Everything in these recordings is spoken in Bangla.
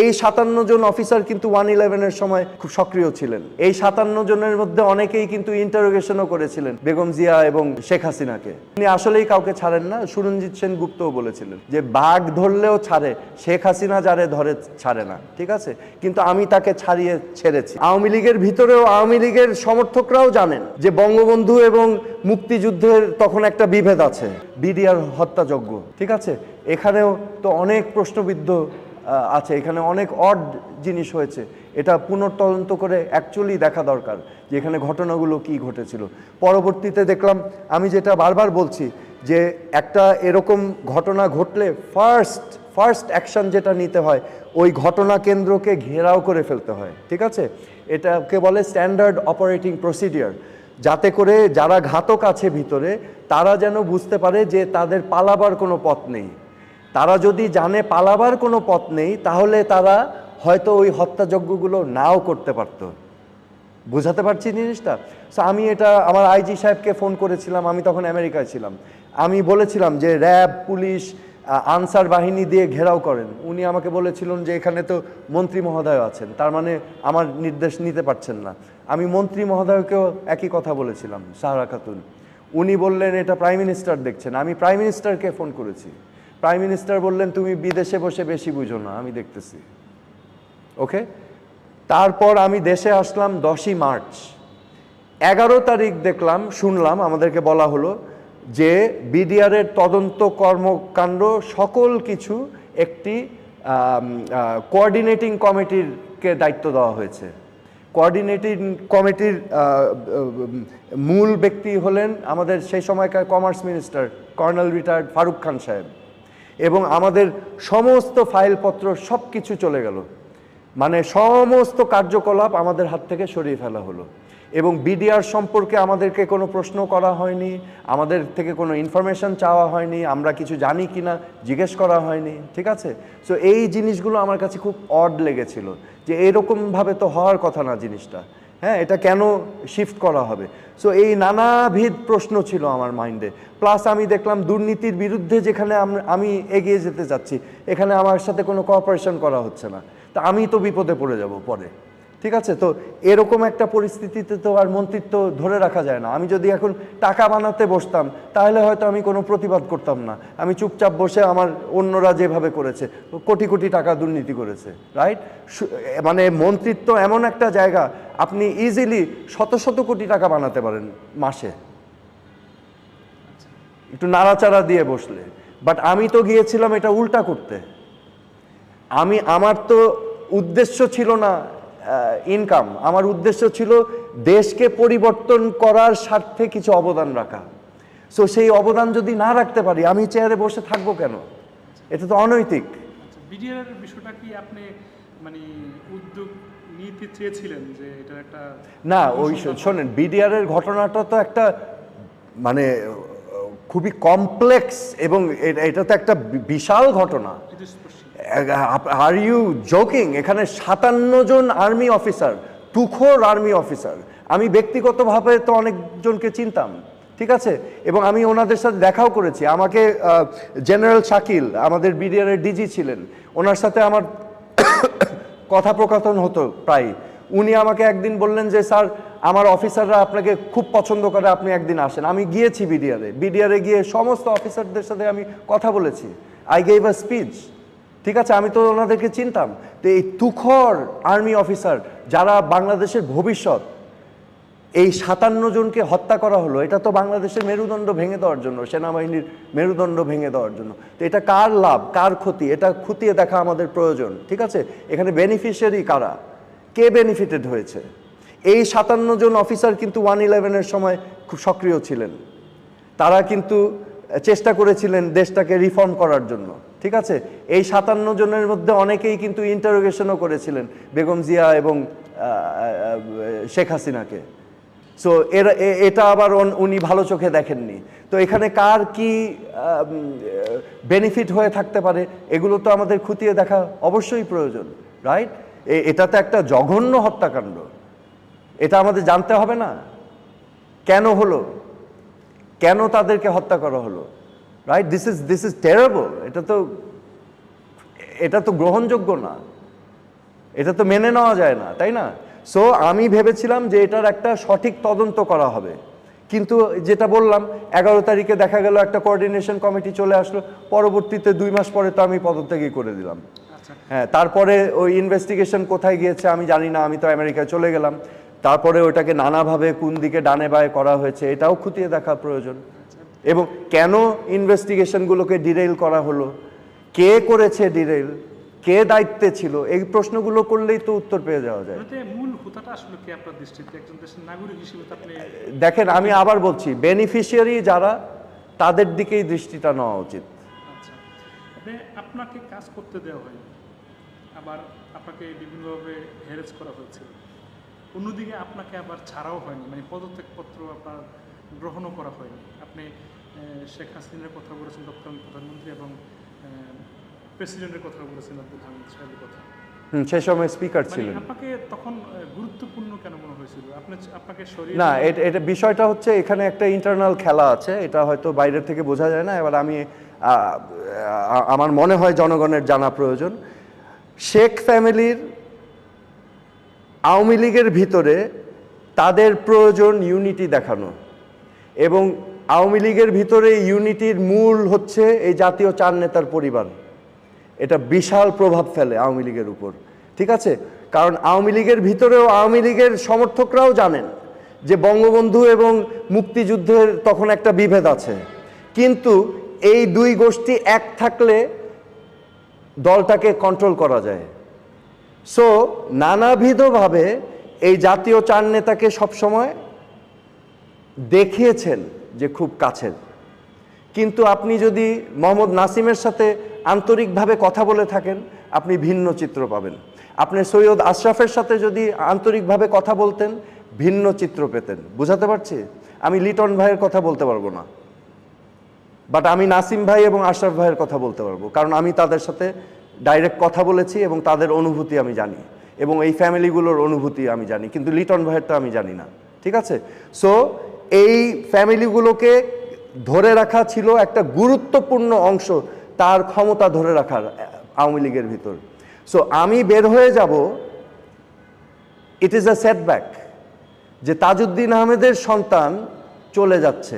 এই সাতান্ন জন অফিসার কিন্তু ওয়ান ইলেভেনের সময় খুব সক্রিয় ছিলেন। এই সাতান্ন জনের মধ্যে অনেকেই কিন্তু ইন্টারোগেশনও করেছিলেন, বেগম জিয়া এবং শেখ হাসিনাকে। তিনি আসলেই কাউকে ছাড়েন না, সুরঞ্জিত সেন গুপ্তও বলেছিলেন যে, বাঘ ধরলেও ছাড়ে, শেখ হাসিনা যারে ধরে ছাড়ে না। ঠিক আছে? কিন্তু আমি তাকে ছাড়িয়ে ছেড়েছি। আওয়ামী লীগের ভিতরেও আওয়ামী লীগের সমর্থকরাও জানেন যে, বঙ্গবন্ধু এবং মুক্তিযুদ্ধের তখন একটা বিভেদ আছে, বিডিআর হত্যাযজ্ঞ। ঠিক আছে? এখানেও তো অনেক প্রশ্নবিদ্ধ আছে। এখানে অনেক অড জিনিস হয়েছে। এটা পুনর্তদন্ত করে অ্যাকচুয়ালি দেখা দরকার যে এখানে ঘটনাগুলো কি ঘটেছিল। পরবর্তীতে দেখলাম, আমি যেটা বারবার বলছি যে একটা এরকম ঘটনা ঘটলে ফার্স্ট ফার্স্ট অ্যাকশন যেটা নিতে হয়, ওই ঘটনা কেন্দ্রকে ঘেরাও করে ফেলতে হয়। ঠিক আছে? এটাকে বলে স্ট্যান্ডার্ড অপারেটিং প্রসিডিয়ার যাতে করে যারা ঘাতক আছে ভিতরে, তারা যেন বুঝতে পারে যে তাদের পালাবার কোনো পথ নেই। তারা যদি জানে পালাবার কোনো পথ নেই, তাহলে তারা হয়তো ওই হত্যাযজ্ঞগুলো নাও করতে পারতো। বোঝাতে পারছি জিনিসটা? সো আমি এটা, আমার আইজি সাহেবকে ফোন করেছিলাম, আমি তখন আমেরিকায় ছিলাম। আমি বলেছিলাম যে, র্যাব, পুলিশ আনসার বাহিনী দিয়ে ঘেরাও করেন। উনি আমাকে বলেছিলেন যে, এখানে তো মন্ত্রী মহোদয় আছেন। তার মানে আমার নির্দেশ নিতে পারছেন না। আমি মন্ত্রী মহোদয়কেও একই কথা বলেছিলাম, সাহারা খাতুন। উনি বললেন, এটা প্রাইম মিনিস্টার দেখছেন। আমি প্রাইম মিনিস্টারকে ফোন করেছি। প্রাইম মিনিস্টার বললেন, তুমি বিদেশে বসে বেশি বুঝো না, আমি দেখতেছি। ওকে তারপর আমি দেশে আসলাম দশই মার্চ। এগারো তারিখ দেখলাম, শুনলাম, আমাদেরকে বলা হলো যে বিডিআরের তদন্ত কর্মকাণ্ড সকল কিছু একটি কোঅর্ডিনেটিং কমিটিরকে দায়িত্ব দেওয়া হয়েছে। কোঅর্ডিনেটিং কমিটির মূল ব্যক্তি হলেন আমাদের সেই সময়কার commerce minister colonel retired Farooq Khan সাহেব। এবং আমাদের সমস্ত ফাইলপত্র সব কিছু চলে গেল। মানে সমস্ত কার্যকলাপ আমাদের হাত থেকে সরিয়ে ফেলা হলো। এবং বিডিআর সম্পর্কে আমাদেরকে কোনো প্রশ্ন করা হয়নি, আমাদের থেকে কোনো ইনফরমেশন চাওয়া হয়নি, আমরা কিছু জানি কি না জিজ্ঞেস করা হয়নি, ঠিক আছে? সো এই জিনিসগুলো আমার কাছে খুব অড লেগেছিল যে এরকমভাবে তো হওয়ার কথা না জিনিসটা। হ্যাঁ এটা কেন শিফট করা হবে? সো এই নানাবিধ প্রশ্ন ছিল আমার মাইন্ডে। প্লাস আমি দেখলাম দুর্নীতির বিরুদ্ধে যেখানে আমি এগিয়ে যেতে যাচ্ছি, এখানে আমার সাথে কোনো কোঅপারেশন করা হচ্ছে না। তা আমি তো বিপদে পড়ে যাব পরে। ঠিক আছে? তো এরকম একটা পরিস্থিতিতে তো আর মন্ত্রিত্ব ধরে রাখা যায় না। আমি যদি এখন টাকা বানাতে বসতাম, তাহলে হয়তো আমি কোনো প্রতিবাদ করতাম না। আমি চুপচাপ বসে আমার অন্যরা যেভাবে করেছে, কোটি কোটি টাকা দুর্নীতি করেছে রাইট মানে মন্ত্রিত্ব এমন একটা জায়গা, আপনি ইজিলি শত শত কোটি টাকা বানাতে পারেন মাসে। একটু নাড়াচাড়া দিয়ে বসলে। বাট আমি তো গিয়েছিলাম এটা উল্টা করতে। আমি, আমার তো উদ্দেশ্য ছিল না ইনকাম আমার উদ্দেশ্য ছিল দেশকে পরিবর্তন করার স্বার্থে কিছু অবদান রাখা। সো সেই অবদান যদি না রাখতে পারি আমি চেয়ারে বসে থাকব কেন? এটা তো অনৈতিক। বিডিআর বিষয়টা কি আপনি মানে উদ্যোগ নিতে চেয়েছিলেন যে এটা একটা না ওই শোনেন বিডিআর এর ঘটনাটা তো একটা মানে খুবই কমপ্লেক্স এবং এটা তো একটা বিশাল ঘটনা। আর ইউ জোকিং এখানে সাতান্ন জন আর্মি অফিসার তুখোর আর্মি অফিসার আমি ব্যক্তিগতভাবে তো অনেকজনকে চিনতাম, ঠিক আছে? এবং আমি ওনাদের সাথে দেখাও করেছি। আমাকে জেনারেল শাকিল, আমাদের বিডিআর ডিজি ছিলেন। ওনার সাথে আমার কথা প্রকাশন হতো প্রায়। উনি আমাকে একদিন বললেন যে, স্যার, আমার অফিসাররা আপনাকে খুব পছন্দ করে, আপনি একদিন আসেন। আমি গিয়েছি বিডিআরে বিডিআরে গিয়ে সমস্ত অফিসারদের সাথে আমি কথা বলেছি। আই গেভ আ স্পিচ ঠিক আছে, আমি তো ওনাদেরকে চিনতাম। তো এই তুখর আর্মি অফিসার যারা বাংলাদেশের ভবিষ্যৎ, এই সাতান্ন জনকে হত্যা করা হলো, এটা তো বাংলাদেশের মেরুদণ্ড ভেঙে দেওয়ার জন্য, সেনাবাহিনীর মেরুদণ্ড ভেঙে দেওয়ার জন্য। তো এটা কার লাভ, কার ক্ষতি? এটা খতিয়ে দেখা আমাদের প্রয়োজন, ঠিক আছে? এখানে বেনিফিশিয়ারি কারা? কে বেনিফিটেড হয়েছে? এই সাতান্ন জন অফিসার কিন্তু ওয়ান ইলেভেনের সময় খুব সক্রিয় ছিলেন। তারা কিন্তু চেষ্টা করেছিলেন দেশটাকে রিফর্ম করার জন্য। ঠিক আছে? এই সাতান্ন জনের মধ্যে অনেকেই কিন্তু ইন্টারোগেশনও করেছিলেন, বেগম জিয়া এবং শেখ হাসিনাকে। সো এরা এটা আবার উনি ভালো চোখে দেখেননি। তো এখানে কার কি বেনিফিট হয়ে থাকতে পারে, এগুলো তো আমাদের খুঁটিয়ে দেখা অবশ্যই প্রয়োজন রাইট এটা তো একটা জঘন্য হত্যাকাণ্ড। এটা আমাদের জানতে হবে না। কেন হলো? কেন তাদেরকে হত্যা করা হলো? Right this is this is terrible এটা তো এটা তো গ্রহণযোগ্য না। এটা তো মেনে নেওয়া যায় না তাই না? সো আমি ভেবেছিলাম যে এটার একটা সঠিক তদন্ত করা হবে। কিন্তু যেটা বললাম এগারো তারিখে দেখা গেল একটা কোঅর্ডিনেশন কমিটি চলে আসলো। পরবর্তীতে দুই মাস পরে তো আমি পদত্যাগই করে দিলাম। আচ্ছা। হ্যাঁ তারপরে ওই ইনভেস্টিগেশন কোথায় গিয়েছে আমি জানি না আমি তো আমেরিকায় চলে গেলাম। তারপরে ওটাকে নানাভাবে কোন দিকে ডানে বায়ে করা হয়েছে এটাও খুঁটিয়ে দেখা প্রয়োজন। এবং কেন ইনভেস্টিগেশনগুলোকে ডিরেইল করা হলো? কে করেছে ডিরেইল কে দায়িত্বে ছিল? এই প্রশ্নগুলো করলেই তো উত্তর পেয়ে যাওয়া যায়। দেখেন আমি আবার বলছি বেনিফিশিয়ারি যারা তাদের দিকেই দৃষ্টিটা নেওয়া উচিত। আচ্ছা। আপনি আপনাকে কাজ করতে দেওয়া হয় আবার আপনাকে বিভিন্নভাবে হ্যারেস করা হয়েছিল। অন্যদিকে আপনাকে আবার ছাড়াও হয়নি। মানে পদত্যাগপত্র আপনার গ্রহণও করা হয়নি। আপনি শেখ হাসিনার কথা বলেছেন তৎকালীন প্রধানমন্ত্রী এবং প্রেসিডেন্টের কথা বলেছেন আব্দুল হামিদ সাহেবের কথা। হুম, সে সময় স্পিকার মানে ছিলেন। আপনাকে তখন গুরুত্বপূর্ণ কেন মনে হয়েছিল? আপনাকে না এটা এটা বিষয়টা হচ্ছে এখানে একটা ইন্টারনাল খেলা আছে এটা হয়তো বাইরের থেকে বোঝা যায় না এবার আমি আমার মনে হয় জনগণের জানা প্রয়োজন। শেখ ফ্যামিলির আওয়ামী লীগের ভিতরে তাদের প্রয়োজন ইউনিটি দেখানো এবং আওয়ামী লীগের ভিতরে ইউনিটির মূল হচ্ছে এই জাতীয় চার নেতার পরিবার। এটা বিশাল প্রভাব ফেলে আওয়ামী লীগের উপর। ঠিক আছে? কারণ আওয়ামী লীগের ভিতরেও আওয়ামী লীগের সমর্থকরাও জানেন যে বঙ্গবন্ধু এবং মুক্তিযুদ্ধের তখন একটা বিভেদ আছে। কিন্তু এই দুই গোষ্ঠী এক থাকলে দলটাকে কন্ট্রোল করা যায়। সো নানাবিধভাবে এই জাতীয় চার নেতাকে সবসময় দেখিয়েছেন যে খুব কাছের কিন্তু আপনি যদি মোহাম্মদ নাসিমের সাথে আন্তরিকভাবে কথা বলে থাকেন, আপনি ভিন্ন চিত্র পাবেন। আপনি সৈয়দ আশরাফের সাথে যদি আন্তরিকভাবে কথা বলতেন, ভিন্ন চিত্র পেতেন। বুঝাতে পারছি? আমি লিটন ভাইয়ের কথা বলতে পারব না। বাট আমি নাসিম ভাই এবং আশরাফ ভাইয়ের কথা বলতে পারব। কারণ আমি তাদের সাথে ডাইরেক্ট কথা বলেছি এবং তাদের অনুভূতি আমি জানি। এবং এই ফ্যামিলিগুলোর অনুভূতি আমি জানি। কিন্তু লিটন ভাইয়েরটা আমি জানি না। ঠিক আছে? সো এই ফ্যামিলিগুলোকে ধরে রাখা ছিল একটা গুরুত্বপূর্ণ অংশ তার ক্ষমতা ধরে রাখার আওয়ামী লীগের ভিতর। সো আমি বের হয়ে যাব ইট ইজ আ সেটব্যাক যে তাজউদ্দিন আহমেদের সন্তান চলে যাচ্ছে।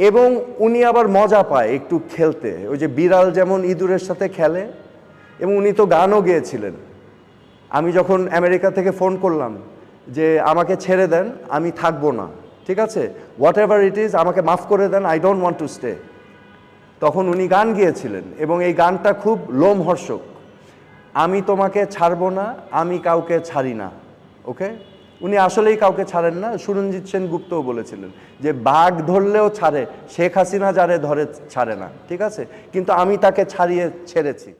এবং উনি আবার মজা পায় একটু খেলতে। ওই যে বিড়াল যেমন ইঁদুরের সাথে খেলে, এবং উনি তো গানও গেয়েছিলেন। আমি যখন আমেরিকা থেকে ফোন করলাম যে, আমাকে ছেড়ে দেন, আমি থাকব না। ঠিক আছে? হোয়াট এভার ইট ইজ আমাকে মাফ করে দেন I don't want to stay তখন উনি গান গিয়েছিলেন এবং এই গানটা খুব লোমহর্ষক। আমি তোমাকে ছাড়বো না, আমি কাউকে ছাড়ি না ওকে উনি আসলেই কাউকে ছাড়েন না, সুরঞ্জিত সেন গুপ্তও বলেছিলেন যে বাঘ ধরলেও ছাড়ে, শেখ হাসিনা যারে ধরে ছাড়ে না, ঠিক আছে? কিন্তু আমি তাকে ছাড়িয়ে ছেড়েছি।